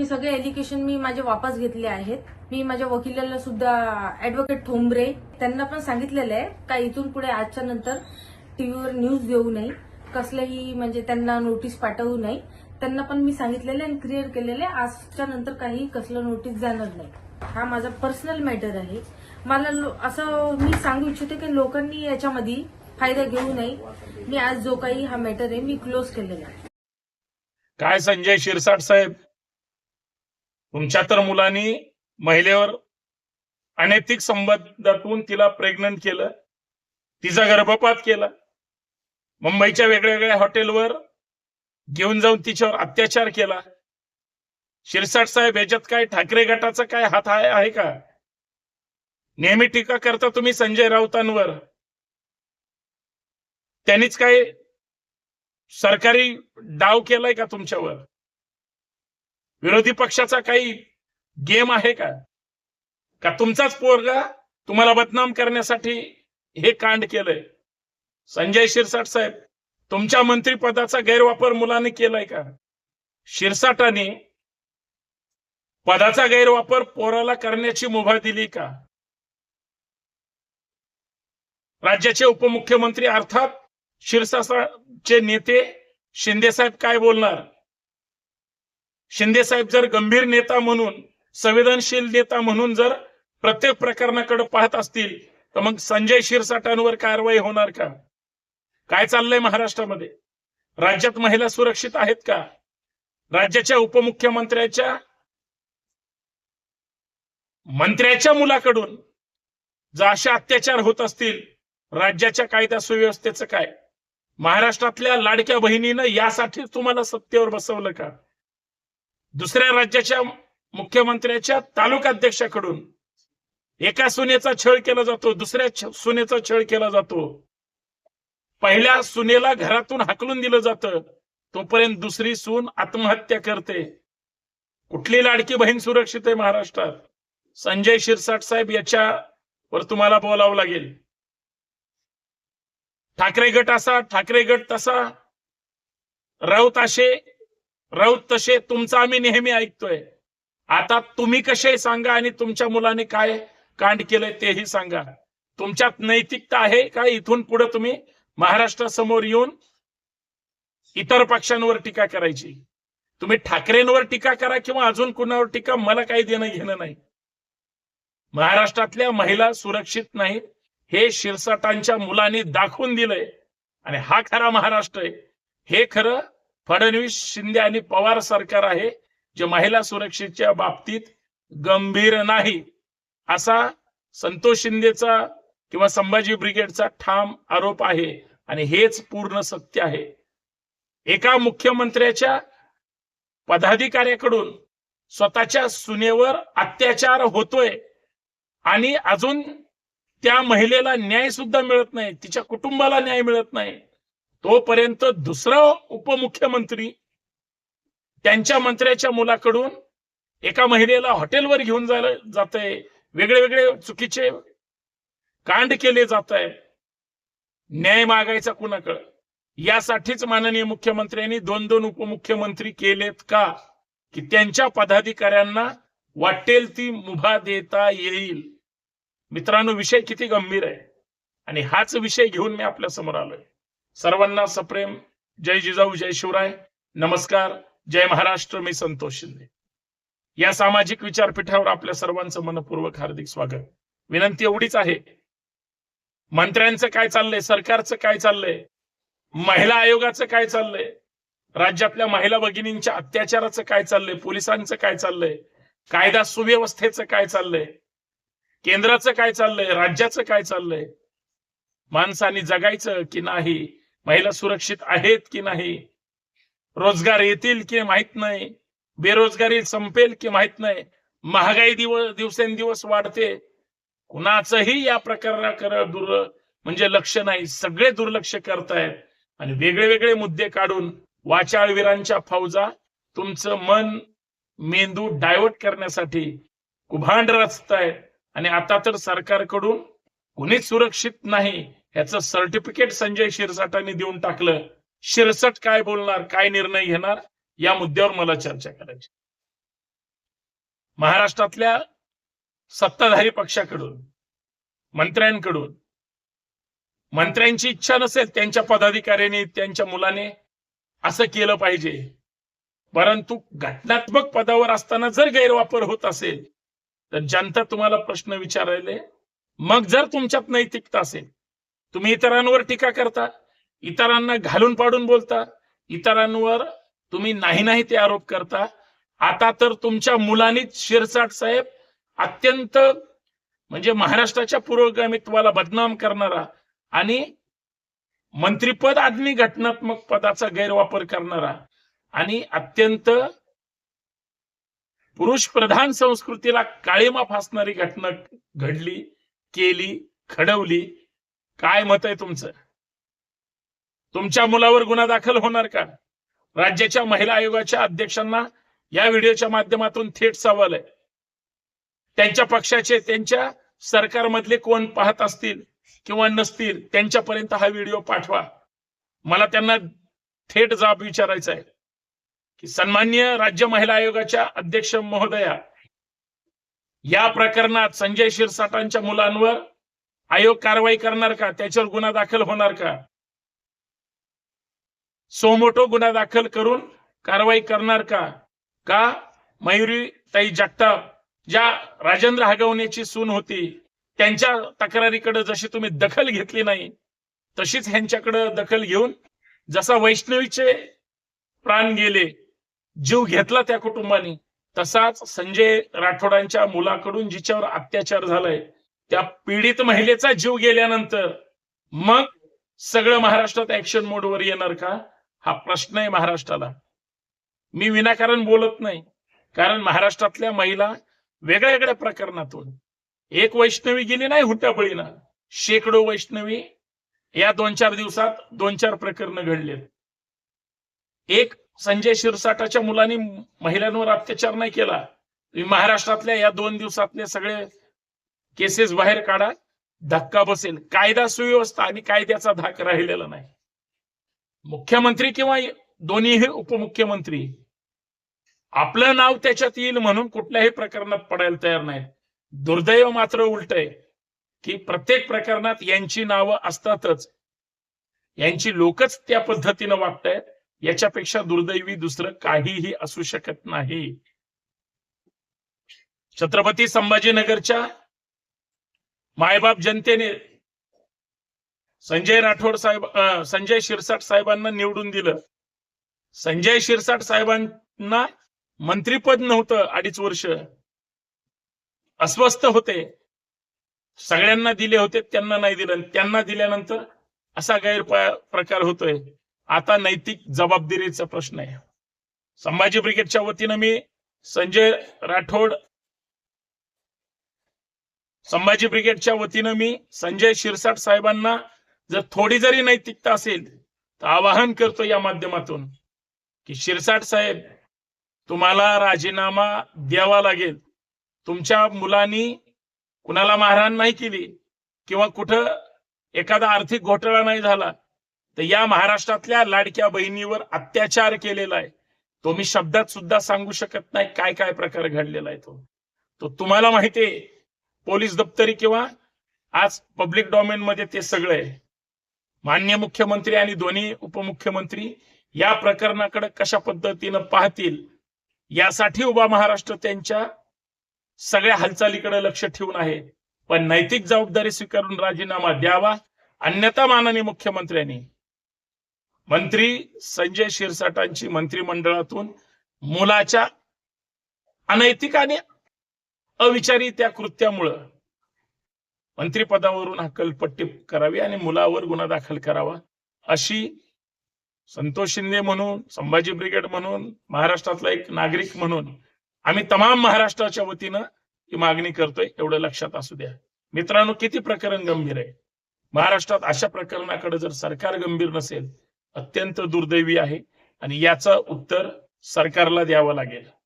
मी सगळे एज्युकेशन मी माझे वापस घेतले आहेत. मी माझ्या वकिलाला सुद्धा ऍडव्होकेट थोंबरे. त्यांना पण सांगितलेलं आहे का इथून पुढे आजच्या नंतर टीव्हीवर न्यूज देऊ नये. कसलंही म्हणजे त्यांना नोटीस पाठवू नये. त्यांना पण मी सांगितलेलं आणि क्लिअर केलेलं आहे आजच्या नंतर काही कसलं नोटीस जाणार नाही. हा माझा पर्सनल मॅटर आहे. मला असं मी सांगू इच्छिते की लोकांनी याच्यामध्ये फायदा घेऊ नये. मी आज जो काही हा मॅटर आहे मी क्लोज केलेला आहे. काय संजय शिरसाट साहेब? तुमच्या तर मुलांनी महिलेवर अनैतिक संबंधातून तिला प्रेग्नंट केलं. तिचा गर्भपात केला. मुंबईच्या वेगळ्या वेगळ्या हॉटेलवर घेऊन जाऊन तिच्यावर अत्याचार केला. शिरसाट साहेब याच्यात काय ठाकरे गटाचा काय हात आहे का? नेहमी टीका करता तुम्ही संजय राऊतांवर. त्यांनीच काय सरकारी डाव केलाय का तुमच्यावर? विरोधी पक्षाचा काही गेम आहे का? का तुमचाच पोरगा तुम्हाला बदनाम करण्यासाठी हे कांड केलंय? संजय शिरसाट साहेब तुमच्या मंत्रिपदाचा गैरवापर मुलाने केलाय का? शिरसाटाने पदाचा गैरवापर पोराला करण्याची मुभा दिली का? राज्याचे उपमुख्यमंत्री अर्थात शिरसाचे नेते शिंदेसाहेब काय बोलणार? शिंदे साहेब जर गंभीर नेता म्हणून संवेदनशील नेता म्हणून जर प्रत्येक प्रकरणाकडे पाहत असतील तर मग संजय शिरसाटांवर कारवाई होणार का? काय चाललंय महाराष्ट्रामध्ये? राज्यात महिला सुरक्षित आहेत का? राज्याच्या उपमुख्यमंत्र्याच्या मंत्र्याच्या मुलाकडून जर असे अत्याचार होत असतील राज्याच्या कायदा सुव्यवस्थेचं काय? महाराष्ट्रातल्या लाडक्या बहिणीनं यासाठी तुम्हाला सत्तेवर बसवलं का? दुसऱ्या राज्याच्या मुख्यमंत्र्याच्या तालुकाध्यक्षाकडून एका सुनेचा छळ केला जातो दुसऱ्या सुनेचा छळ केला जातो. पहिल्या सुनेला घरातून हाकलून दिलं जातं. तोपर्यंत दुसरी सून आत्महत्या करते. कुठली लाडकी बहीण सुरक्षित आहे महाराष्ट्रात? संजय शिरसाट साहेब याच्यावर तुम्हाला बोलावं लागेल. ठाकरे गट असा ठाकरे गट तसा. राऊत असे राऊत तसे तुमचं आम्ही नेहमी ऐकतोय. आता तुम्ही कसे सांगा आणि तुमच्या मुलाने काय कांड केलंय तेही सांगा. तुमच्यात नैतिकता आहे का? इथून पुढे तुम्ही महाराष्ट्रासमोर येऊन इतर पक्षांवर टीका करायची. तुम्ही ठाकरेंवर टीका करा किंवा अजून कुणावर टीका मला काही देणं घेणं नाही. महाराष्ट्रातल्या महिला सुरक्षित नाहीत. हे शिरसाटांच्या मुलांनी दाखवून दिलंय. आणि हा खरा महाराष्ट्र आहे. हे खरं फडणवीस शिंदे आणि पवार सरकार आहे जे महिला सुरक्षेच्या बाबतीत गंभीर नाही. असा संतोष शिंदेचा किंवा संभाजी ब्रिगेडचा ठाम आरोप आहे आणि हेच पूर्ण सत्य आहे. एका मुख्यमंत्र्याच्या पदाधिकाऱ्याकडून स्वतःच्या सुनेवर अत्याचार होतोय आणि अजून त्या महिलेला न्याय सुद्धा मिळत नाही तिच्या कुटुंबाला न्याय मिळत नाही. तोपर्यंत दुसरा उपमुख्यमंत्री त्यांच्या मंत्र्याच्या मुलाकडून एका महिलेला हॉटेलवर घेऊन जायला जात आहे वेगळे वेगळे चुकीचे कांड केले जात आहे न्याय मागायचा कुणाकडे? यासाठीच माननीय मुख्यमंत्र्यांनी दोन दोन उपमुख्यमंत्री केलेत का? की त्यांच्या पदाधिकाऱ्यांना वाटेल ती मुभा देता येईल. मित्रांनो विषय किती गंभीर आहे. आणि हाच विषय घेऊन मी आपल्यासमोर आलोय. सर्वांना सप्रेम. जय जिजाऊ जय शिवराय. नमस्कार. जय महाराष्ट्र. मी संतोष शिंदे. या सामाजिक विचारपीठावर आपल्या सर्वांचं मनपूर्वक हार्दिक स्वागत. विनंती एवढीच आहे. मंत्र्यांचं काय चाललंय? सरकारचं काय चाललंय? महिला आयोगाचं काय चाललंय? राज्यातल्या महिला भगिनींच्या अत्याचाराचं काय चाललंय? पोलिसांचं काय चाललंय? कायदा सुव्यवस्थेचं काय चाललंय? केंद्राचं काय चाललंय? राज्याचं काय चाललंय? माणसाने जगायचं की नाही? महिला सुरक्षित आहेत की नाही? रोजगार येतील की माहीत नाही? बेरोजगारी संपेल की माहीत नाही? महागाई दिवस दिवसेंदिवस वाढते. कुणाचंही या प्रकारा दुर् म्हणजे लक्ष नाही. सगळे दुर्लक्ष करतायत. आणि वेगळे वेगळे मुद्दे काढून वाचाळवीरांच्या फौजा तुमचं मन मेंदू डायव्हर्ट करण्यासाठी कुभांड रचतायत. आणि आता तर सरकारकडून कुणीच सुरक्षित नाही. ह्याचं सर्टिफिकेट संजय शिरसाटांनी देऊन टाकलं. शिरसट काय बोलणार काय निर्णय घेणार या मुद्द्यावर मला चर्चा करायची. महाराष्ट्रातल्या सत्ताधारी पक्षाकडून मंत्र्यांकडून मंत्र्यांची इच्छा नसेल त्यांच्या पदाधिकाऱ्यांनी त्यांच्या मुलाने असं केलं पाहिजे. परंतु घटनात्मक पदावर असताना जर गैरवापर होत असेल तर जनता तुम्हाला प्रश्न विचारायले. मग जर तुमच्यात नैतिकता असेल तुम्ही इतरांवर टीका करता इतरांना घालून पाडून बोलता इतरांवर तुम्ही नाही नाही ते आरोप करता. आता तर तुमच्या मुलांनीच शिरसाट साहेब अत्यंत म्हणजे महाराष्ट्राच्या पुरोगामित्वाला बदनाम करणारा आणि मंत्रीपद आदमी घटनात्मक पदाचा गैरवापर करणारा आणि अत्यंत पुरुष प्रधान संस्कृतीला काळीमा फासणारी घटना घडली केली खडवली. काय मत आहे तुमचं? तुमच्या मुलावर गुन्हा दाखल होणार का? राज्याच्या महिला आयोगाच्या अध्यक्षांना या व्हिडिओच्या माध्यमातून थेट सवाल आहे. त्यांच्या पक्षाचे त्यांच्या सरकारमधले कोण पाहत असतील किंवा नसतील त्यांच्यापर्यंत हा व्हिडिओ पाठवा. मला त्यांना थेट जाब विचारायचा आहे. की सन्मान्य राज्य महिला आयोगाच्या अध्यक्ष महोदया या प्रकरणात संजय शिरसाटांच्या मुलांवर आयोग कारवाई करणार का? त्याच्यावर गुन्हा दाखल होणार का? सोमोटो गुन्हा दाखल करून कारवाई करणार का? का? मयुरी ताई जगताप ज्या राजेंद्र हगवण्याची सून होती त्यांच्या तक्रारीकडे जशी तुम्ही दखल घेतली नाही तशीच ह्यांच्याकडे दखल घेऊन जसा वैष्णवीचे प्राण गेले जीव घेतला त्या कुटुंबाने तसाच संजय राठोडांच्या मुलाकडून जिच्यावर अत्याचार झालाय त्या पीडित महिलेचा जीव गेल्यानंतर मग सगळं महाराष्ट्रात ऍक्शन मोडवर येणार का? हा प्रश्न आहे महाराष्ट्राला. मी विनाकारण बोलत नाही. कारण महाराष्ट्रातल्या महिला वेगळ्या वेगळ्या प्रकरणातून. एक वैष्णवी गेली नाही हुट्याबळीनं शेकडो वैष्णवी या दोन चार दिवसात दोन चार प्रकरण घडलेत. एक संजय शिरसाटाच्या मुलांनी महिलांवर अत्याचार नाही केला. महाराष्ट्रातल्या या दोन दिवसातले सगळे केसेस बाहेर काढा. धक्का बसेल. कायदा सुव्यवस्था आणि कायद्याचा धाक राहिलेला नाही. मुख्यमंत्री किंवा दोन्हीही उपमुख्यमंत्री आपलं नाव त्याच्यात येईल म्हणून कुठल्याही प्रकरणात पडायला तयार नाही दुर्दैव मात्र उलट आहे की प्रत्येक प्रकरणात यांची नावं असतातच. यांची लोकच त्या पद्धतीनं वागतायत. याच्यापेक्षा दुर्दैवी दुसरं काहीही असू शकत नाही. छत्रपती संभाजीनगरच्या मायबाप जनतेने संजय राठोड साहेब संजय शिरसाट साहेबांना निवडून दिलं. संजय शिरसाट साहेबांना मंत्रीपद नव्हतं अडीच वर्ष. अस्वस्थ होते. सगळ्यांना दिले होते त्यांना नाही दिलं. त्यांना दिल्यानंतर असा गैरप्रकार होतोय. आता नैतिक जबाबदारीचा प्रश्न आहे. संभाजी ब्रिगेडच्या वतीनं मी संजय राठोड संभाजी ब्रिगेडच्या वतीनं मी संजय शिरसाट साहेबांना जर थोडी जरी नैतिकता असेल तर आवाहन करतो या माध्यमातून की शिरसाट साहेब तुम्हाला राजीनामा द्यावा लागेल. तुमच्या मुलांनी कुणाला मारहाण नाही केली किंवा कुठं एखादा आर्थिक घोटाळा नाही झाला तर या महाराष्ट्रातल्या लाडक्या बहिणीवर अत्याचार केलेला आहे. तो मी शब्दात सुद्धा सांगू शकत नाही काय काय प्रकार घडलेला आहे तो. तो तुम्हाला माहितीये पोलीस दप्तरी किंवा आज पब्लिक डॉमेन मध्ये ते सगळं आहे मान्य मुख्यमंत्री आणि दोन्ही उपमुख्यमंत्री या प्रकरणाकडे कशा पद्धतीनं पाहतील यासाठी उभा महाराष्ट्र त्यांच्या सगळ्या हालचालीकडे लक्ष ठेवून आहे. पण नैतिक जबाबदारी स्वीकारून राजीनामा द्यावा अन्यथा माननीय मुख्यमंत्र्यांनी मंत्री संजय शिरसाटांची मंत्रिमंडळातून मुलाच्या अनैतिक आणि अविचारी त्या कृत्यामुळं. मंत्रिपदावरून हकलपट्टी करावी आणि मुलावर गुन्हा दाखल करावा अशी संतोष शिंदे म्हणून संभाजी ब्रिगेड म्हणून महाराष्ट्रातला एक नागरिक म्हणून आम्ही तमाम महाराष्ट्राच्या वतीनं ही मागणी करतोय एवढं लक्षात असू द्या. मित्रांनो किती प्रकरण गंभीर आहे. महाराष्ट्रात अशा प्रकरणाकडे जर सरकार गंभीर नसेल अत्यंत दुर्दैवी आहे. आणि याचं उत्तर सरकारला द्यावं लागेल.